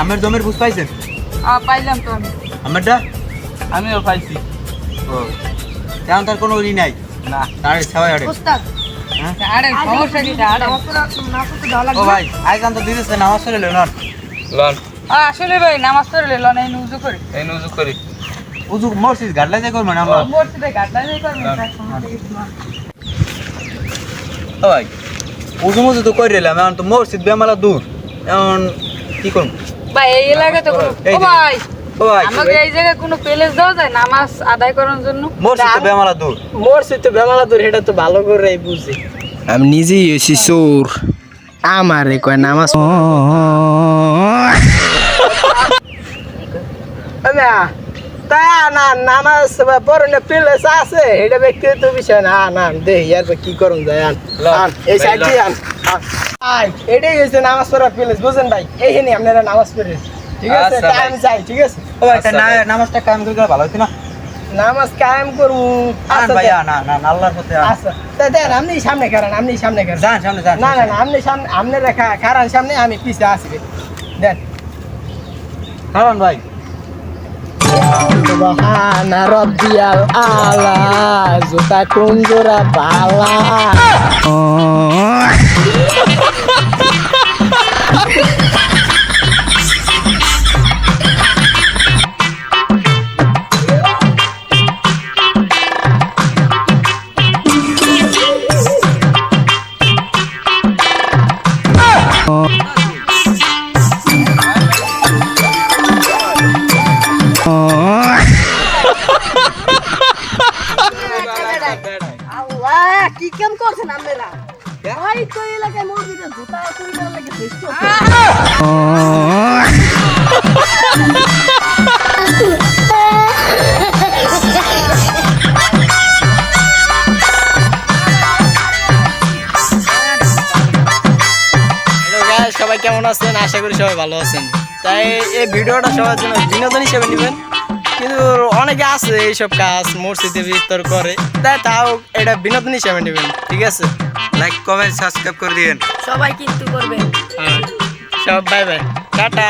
আমের জমির বুঝ পাইছেন? আ, পাইলাম তো আমি। আমারটা? আমিও পাইছি। ও। তেমন তার কোনো ই নাই? না। তার সবাই হ্যাঁ ও ভাই আইজান তো দিতেছে নামাজ চলে লন। লন। আ, আসলে ভাই নামাজ পড়ে এই করে। এই নুজু করি। উজু মসজিদ গাড়লে যাই করবেন আমরা? মসজিদে গাড্ডা যাই করবেন না। তার সমস্যা কিছু না। ও ভাই উজু মুজু তো করে এলাম এখন তো মসজিদ বেমালা দূর। এখন কি করব? ভাই এই কোনো এই ও ভাই আমাকে এই জায়গায় কোনো প্লেস দেওয়া যায়? নামাজ আদায় করার জন্য? মসজিদ তো বেমালা দূর। মরছি তো বেমালা তোর এটা তো ভালো করে বুঝি। আমি নিজেই হয়েছি চোর। আমারে কয় নামাজ তা না নামাজ আছে এটা ব্যক্তিগত বিষয় না। না দে ইয়ার পর কি করুন যায় আন। এই সাইড। আন। এটাই হচ্ছে নামাজ পড়ার প্লেস বুঝেন ভাই? এইখানে আপনারা নামাজ পড়েন ঠিক আছে? আচ্ছা, টাইম চাই ঠিক আছে? ও তা আচ্ছা, নামাজটা কায়েম করে ভালো হতো না? নামাজ কায়েম আন আচ্ছা ভাইয়া না না আল্লাহর পথে আচ্ছা তা দেন আপনি সামনে করেন আপনি সামনে করেন যান সামনে যান না না না আপনি সামনে আপনি রেখা খারান সামনে আমি পিছে আসবে দেন। কারণ ভাই। Subhana rabbiyal ala zuta kunjura bala oh. Oh. আল্লাহ কি কাম করছেন আপনারা? ভাই তো এলাকায় মসজিদে জুতা চুরি করার লাগে চেষ্টা সবাই কেমন আছেন? আশা করি সবাই ভালো আছেন। তাই এই ভিডিওটা সবার জন্য বিনোদন হিসেবে নেবেন। কিন্তু অনেকে আছে এইসব কাজ মসজিদে বিস্তর করে। তাই তাও এটা বিনোদন হিসাবে নেবেন ঠিক আছে? লাইক কমেন্ট সাবস্ক্রাইব করে দিবেন। সবাই কিন্তু করবেন। হ্যাঁ সব বাই বাই টাটা।